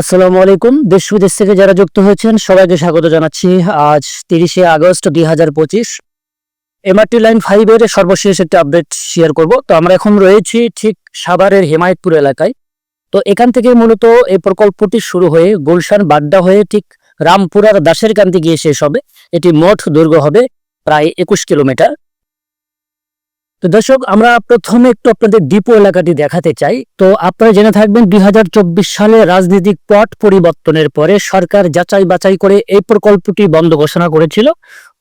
আসসালামু আলাইকুম। দেশ বিদেশ থেকে যারা যুক্ত হয়েছেন, সবাইকে স্বাগত জানাচ্ছি। আজ তিরিশে আগস্ট, দুই হাজার পঁচিশ। এমআরটি লাইন ফাইভের সর্বশেষ একটা আপডেট শেয়ার করব। তো আমরা এখন রয়েছি ঠিক সাভারের হেমায়তপুর এলাকায়। তো এখান থেকে মূলত এই প্রকল্পটি শুরু হয়ে গুলশান বাড্ডা হয়ে ঠিক রামপুরার দাসের কান্তি গিয়ে শেষ হবে। এটি মোট দুর্গ হবে প্রায় একুশ কিলোমিটার। তো দর্শক, আমরা প্রথমে একটু আপনাদের ডিপো এলাকাটি দেখাতে চাই। তো আপনারা জেনে থাকবেন, দুই হাজার চব্বিশ সালে রাজনৈতিক পট পরিবর্তনের পরে সরকার যাচাই বাছাই করে এই প্রকল্পটি বন্ধ ঘোষণা করেছিল।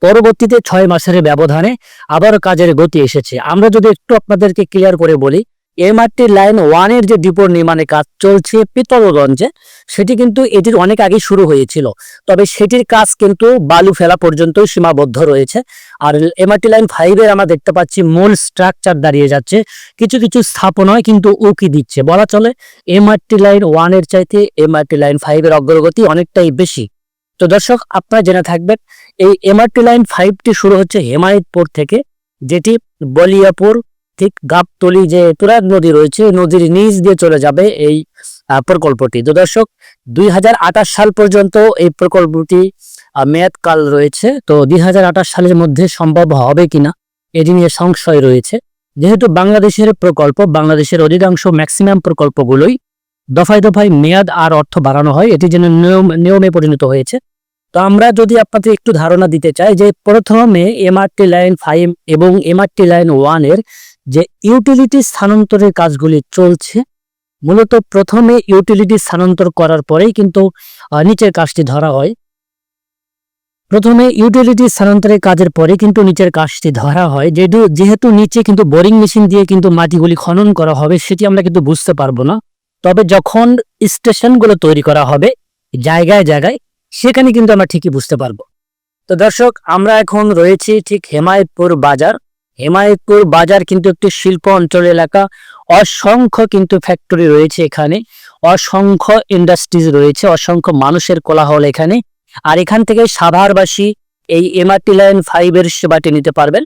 পরবর্তীতে ছয় মাসের ব্যবধানে আবার কাজের গতি এসেছে। আমরা যদি একটু আপনাদেরকে ক্লিয়ার করে বলি এমআরটি লাইন ওয়ানের যে ডিপোর নির্মাণের কাজ চলছে পিতলগঞ্জে, সেটি কিন্তু এটির অনেক আগে শুরু হয়েছিল। তবে সেটির কাজ কিন্তু বালু ফেলা পর্যন্তই সীমাবদ্ধ রয়েছে। আর এমআরটি লাইন ফাইভের আমরা দেখতে পাচ্ছি মূল স্ট্রাকচার দাঁড়িয়ে যাচ্ছে। কিছু কিছু স্থাপনায় কিন্তু উকি দিচ্ছে। বলা চলে এমআরটি লাইন ওয়ানের চাইতে এমআরটি লাইন ফাইভের অগ্রগতি অনেকটাই বেশি। তো দর্শক, আপনারা জেনে থাকবেন, এই এমআরটি লাইন ফাইভটি শুরু হচ্ছে হেমায়তপুর থেকে, যেটি বলিয়াপুর ঠিক গাবতলি যে তুরাগ নদী রয়েছে নদীর নিচ দিয়ে চলে যাবে এই প্রকল্পটি। তো দর্শক, দুই সাল পর্যন্ত এই প্রকল্পটি মেয়াদকাল রয়েছে। তো দুই হাজার আঠাশ সালের মধ্যে সম্ভব হবে কিনা এটি নিয়ে সংশয় রয়েছে। যেহেতু বাংলাদেশের প্রকল্প, বাংলাদেশের অধিকাংশ ম্যাক্সিমাম প্রকল্পগুলোই দফায় দফায় মেয়াদ আর অর্থ বাড়ানো হয়, এটি যেন নিয়ম, নিয়মে পরিণত হয়েছে। তো আমরা যদি আপনাদের একটু ধারণা দিতে চাই যে প্রথমে এমআরটি লাইন ফাইভ এবং এমআরটি লাইন ওয়ানের যে ইউটিলিটি স্থানান্তরের কাজগুলি চলছে, মূলত প্রথমে ইউটিলিটি স্থানান্তর করার পরেই কিন্তু নিচের কাজটি ধরা হয়। প্রথমে ইউটিলিটি স্থানান্তরের কাজের পরে কিন্তু নিচের কাজটি ধরা হয়। যেহেতু যেহেতু নিচে কিন্তু বোরিং মেশিন দিয়ে কিন্তু মাটিগুলি খনন করা হবে, সেটি আমরা কিন্তু বুঝতে পারব না। তবে যখন স্টেশনগুলো তৈরি করা হবে, জায়গায় জায়গায়, সেখানে কিন্তু আমরা ঠিকই বুঝতে পারব। তো দর্শক, আমরা এখন রয়েছি ঠিক হেমায়তপুর বাজার। হেমায়তপুর বাজার কিন্তু একটি শিল্প অঞ্চল এলাকা। অসংখ্য কিন্তু ফ্যাক্টরি রয়েছে এখানে। অসংখ্য ইন্ডাস্ট্রিজ রয়েছে। অসংখ্য মানুষের কোলাহল এখানে। আর এখান থেকে সাভারবাসী এই এমআরটি লাইন ফাইভের সেবাটি নিতে পারবেন।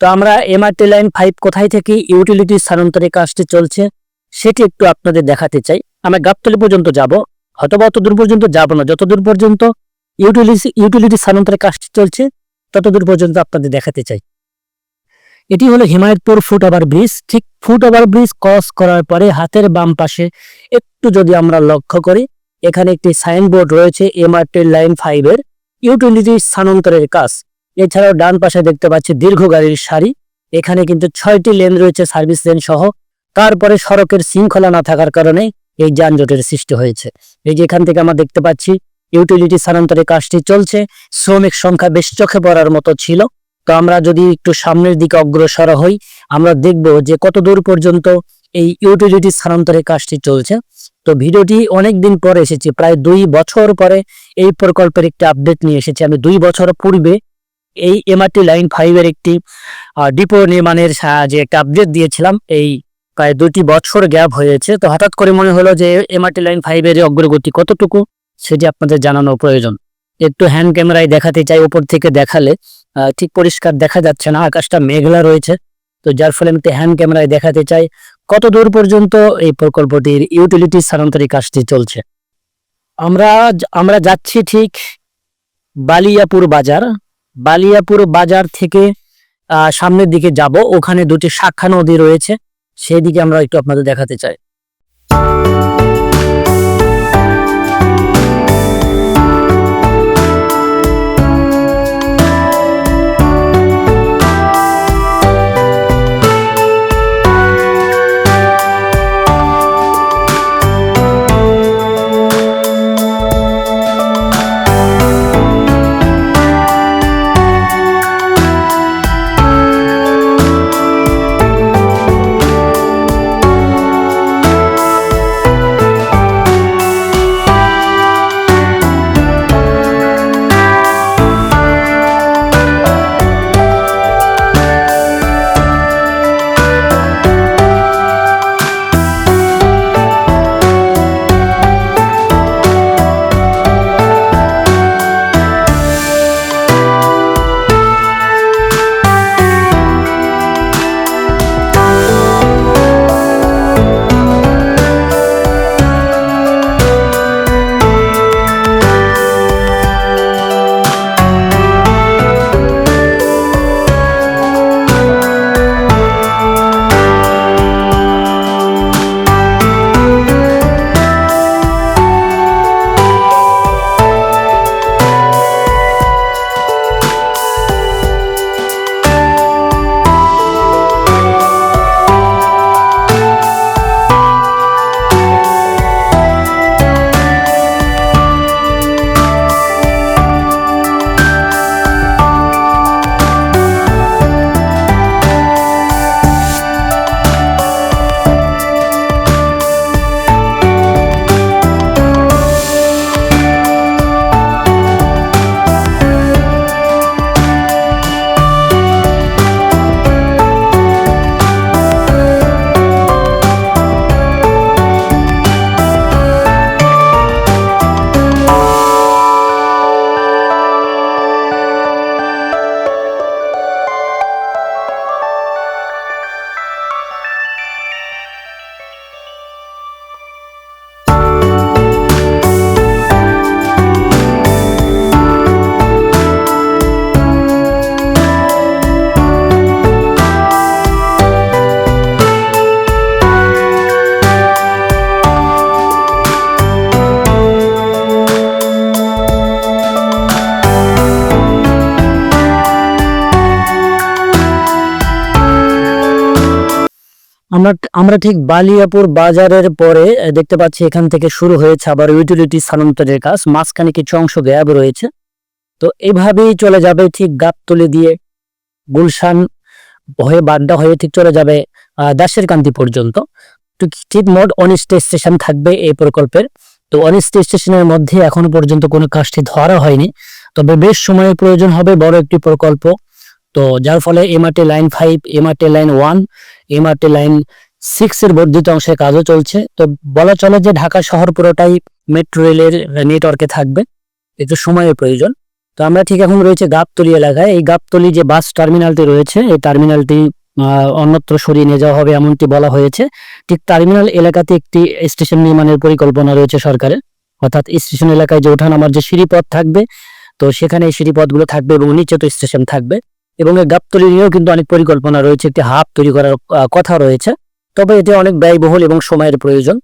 তো আমরা এমআরটি লাইন ফাইভ কোথায় থেকে ইউটিলিটি স্থানান্তরের কাজটি চলছে সেটি একটু আপনাদের দেখাতে চাই। আমরা গাবতলি পর্যন্ত যাব। হয়তো অত দূর পর্যন্ত যাব না। যত দূর পর্যন্ত ইউটিলিটি ইউটিলিটি স্থানান্তরের কাজটি চলছে, তত দূর পর্যন্ত আপনাদের দেখাতে চাই। এটি হলো হিমায়তপুর ফুট ওভার ব্রিজ। ঠিক ফুট ওভার ব্রিজ ক্রস করার পরে হাতের বাম পাশে একটু যদি আমরা লক্ষ্য করি, এখানে একটি সাইনবোর্ড রয়েছে, এমআরটি লাইন ফাইভের ইউটিলিটি স্থানান্তরের কাজ। এছাড়াও ডান পাশে দেখতে পাচ্ছি দীর্ঘ গাড়ির সারি। এখানে কিন্তু ছয়টি লেন রয়েছে সার্ভিস লেন সহ। তারপরে সড়কের শৃঙ্খলা না থাকার কারণে এই যানজটের সৃষ্টি হয়েছে। এই যে এখান থেকে আমরা দেখতে পাচ্ছি, ইউটিলিটি স্থানান্তরের কাজটি চলছে। শ্রমিক সংখ্যা বেশ চোখে পড়ার মতো ছিল। তো আমরা যদি একটু সামনের দিকে অগ্রসর হই, আমরা দেখব যে কত দূর পর্যন্ত এই ইউটিলিটি স্থানান্তরের কাজটি চলছে। তো ভিডিওটি অনেক দিন পরে এসেছে, প্রায় দুই বছর পরে এই প্রকল্পের একটি আপডেট নিয়ে এসেছে। আমি দুই বছর পূর্বে এই এমআরটি লাইন ফাইভের একটি ডিপো নির্মাণের যে একটা আপডেট দিয়েছিলাম, এই প্রায় দুটি বছর গ্যাপ হয়েছে। তো হঠাৎ করে মনে হলো যে এমআরটি লাইন ফাইভের অগ্রগতি কতটুকু, সেটি আপনাদের জানানো প্রয়োজন। একটু হ্যান্ড ক্যামেরায় দেখাতে চাই, উপর থেকে দেখালে ঠিক পরিষ্কার দেখা যাচ্ছে না, আকাশটা মেঘলা রয়েছে। তো যার ফলে আমি হ্যান্ড ক্যামেরায় দেখাতে চাই, কত দূর পর্যন্ত এই প্রকল্পটির ইউটিলিটি স্থানান্তরিক কাজটি চলছে? আমরা আমরা যাচ্ছি ঠিক বালিয়াপুর বাজার। বালিয়াপুর বাজার থেকে সামনের দিকে যাব। ওখানে দুটি শাখা নদী রয়েছে। সেই দিকে আমরা একটু আপনাদের দেখাতে চাই। আমরা আমরা ঠিক বালিয়াপুর বাজারের পরে দেখতে পাচ্ছি এখান থেকে শুরু হয়েছে আবার ইউটিলিটি স্থানান্তরের কাজ। মাঝখানে কিছু অংশ গ্যাপ রয়েছে। তো এইভাবেই চলে যাবে ঠিক গাবতলি দিয়ে গুলশান হয়ে, বাড্ডা হয়ে ঠিক চলে যাবে দাসের কান্তি পর্যন্ত। তো ঠিক মোট অনিষ্টে স্টেশন থাকবে এই প্রকল্পের। তো অনিষ্টে স্টেশনের মধ্যে এখনও পর্যন্ত কোনো কাজটি ধরা হয়নি। তবে বেশ সময়ের প্রয়োজন হবে বড় একটি প্রকল্প। তো যার ফলে MRT line five MRT line one MRT line six এর বর্ধিত অংশের কাজও চলছে। তো বলা চলে যে ঢাকা শহর পুরোটাই মেট্রো রেলের নেটওয়ার্কে থাকবে। একটু সময়ের প্রয়োজন। তো আমরা ঠিক এখন রয়েছে গাবতলি এলাকায়। এই গাবতলি যে বাস টার্মিনালটি রয়েছে, এই টার্মিনালটি অন্যত্র সরিয়ে নিয়ে যাওয়া হবে এমনটি বলা হয়েছে। ঠিক টার্মিনাল এলাকাতে একটি স্টেশন নির্মাণের পরিকল্পনা রয়েছে সরকারের। অর্থাৎ স্টেশন এলাকায় যে ওঠান আমার যে সিঁড়িপথ থাকবে, তো সেখানে এই সিঁড়িপথগুলো থাকবে এবং নিচে তো স্টেশন থাকবে। এবং এই গাবতলি নিয়েও কিন্তু অনেক পরিকল্পনা রয়েছে, একটি হাব তৈরি করার কথা রয়েছে। তবে এটি অনেক ব্যয়বহুল এবং সময়ের প্রয়োজন।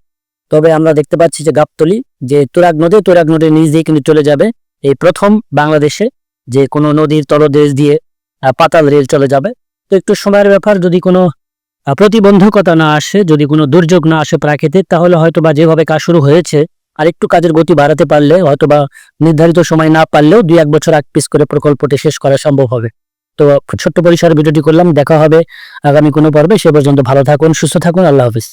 তবে আমরা দেখতে পাচ্ছি যে গাবতলি যে তুরাগ নদী, তুরাগ নদীর নিচ দিয়ে কিন্তু চলে যাবে। এই প্রথম বাংলাদেশে যে কোনো নদীর তলদেশ দিয়ে পাতাল রেল চলে যাবে। তো একটু সময়ের ব্যাপার, যদি কোনো প্রতিবন্ধকতা না আসে, যদি কোনো দুর্যোগ না আসে প্রাকৃতিক, তাহলে হয়তো বা যেভাবে কাজ শুরু হয়েছে আর একটু কাজের গতি বাড়াতে পারলে হয়তো বা নির্ধারিত সময় না পারলেও দুই এক বছর এক পিস করে প্রকল্পটি শেষ করা সম্ভব হবে। তো ছোট্ট পরিসরে ভিডিওটি করলাম। দেখা হবে আগামী কোনো পর্বে। সে পর্যন্ত ভালো থাকুন, সুস্থ থাকুন। আল্লাহ হাফিজ।